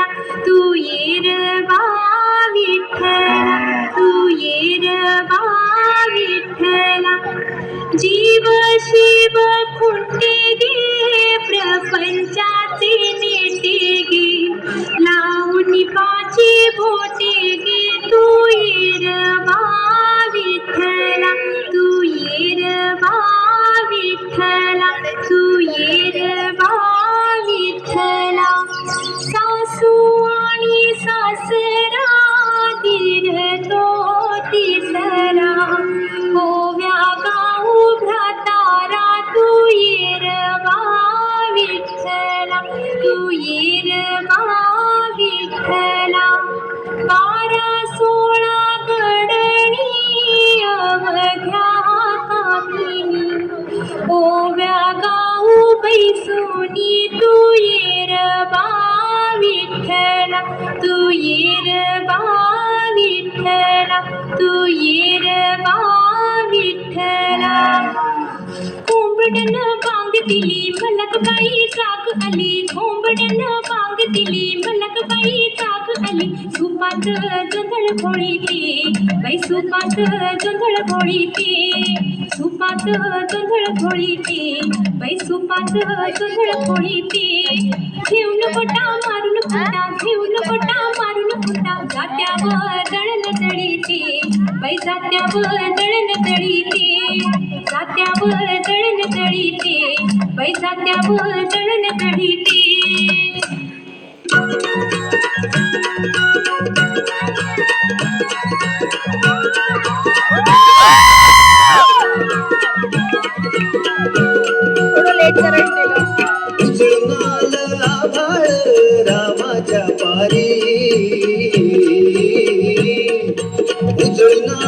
विठ्ठला तू येरबा विठ्ठला तू येरबा विठ्ठला जीव शिव खुंटे सोनी बैसोनी तू येरबा विठ्ठला तू येरबा विठ्ठला तू येरबा विठ्ठला. कोंबडन बांग दिली मलक बाई चाक आली. कोंबडन बांग दिली मलक बाई चाक आली. सुपात जोंधळ घोळीते बाई सुपात जोंधळ घोळीते सुपात जोंधळ घोळीते बाई सुपात जोंधळ घोळीते घेऊन कोटा मारून फुटा घेऊन कोटा मारून फुटा जात्यावर दळण दळीते बाई जात्यावर दळण दळीते जात्यावर दळण दळीते बाई जात्यावर दळण दळीते थोडं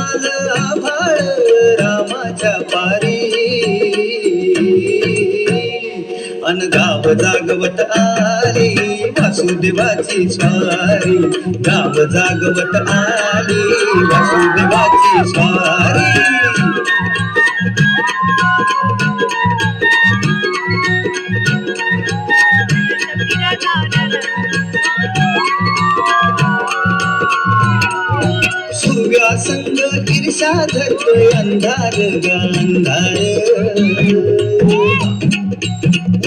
उजळणाल आभाळ रामाच्या पारी. अन गाव जागवत आली वासुदेवाची स्वारी. गाव जागवत आली वासुदेवाची स्वारी. धरतोय अंधार अंधार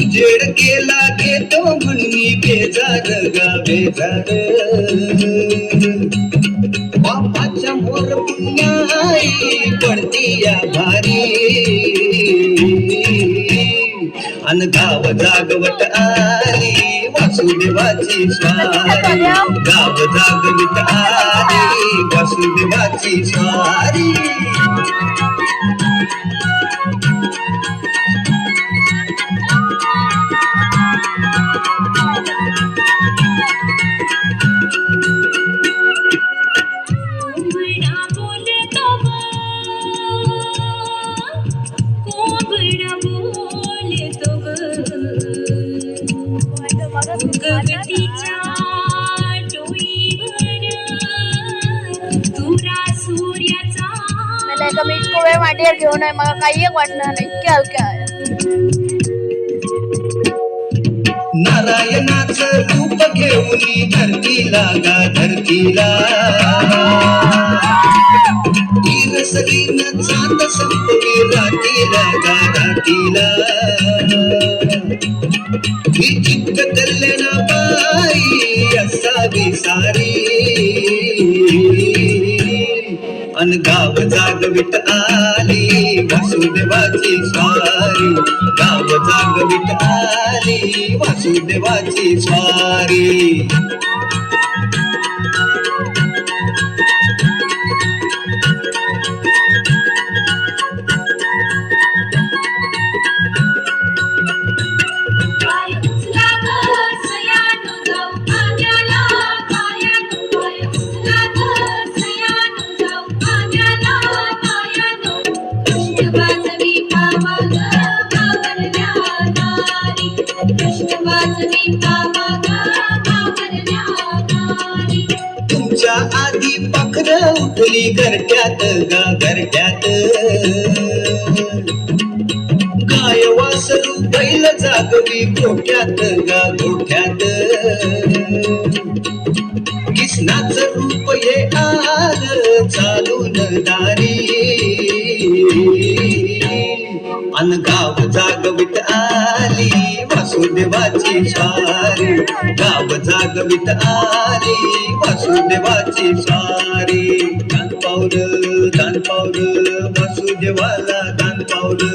उजेड केला घेतो म्हणून बेजार गा बेजार बापाच्या मोर पुण्याई पडती या भारी. अन गाव जागवत आली वासुदेवाची स्वारी गाव जागवित आली वासुदेवाची एका मीठ घेऊन आहे. मला काही एक वाटणार नाही. इतके हलके आहे नारायणाच रूप घेऊन धरतीला. गा धरतीला सगळीनं चांद संपवी रातीला गा रातीला. ही चित्त कल्याणा बाई असावी सारी. अन गाव जागवित आली जागवित आली वासुदेवाची स्वारी. तुमच्या आधी पखर उठली घरट्यात गा घरट्यात बैल जागवी गोठ्यात गा गोठ्यात किसनाच रूप हे आल चालून दारी. अन गाव जागवित आली वासुदेवाची सारी गाव जागवित आली वासुदेवाची सारी दान पावलं दान पावलं वासुदेवाला दान पावलं दान पावलं वासुदेवाला दान पावलं.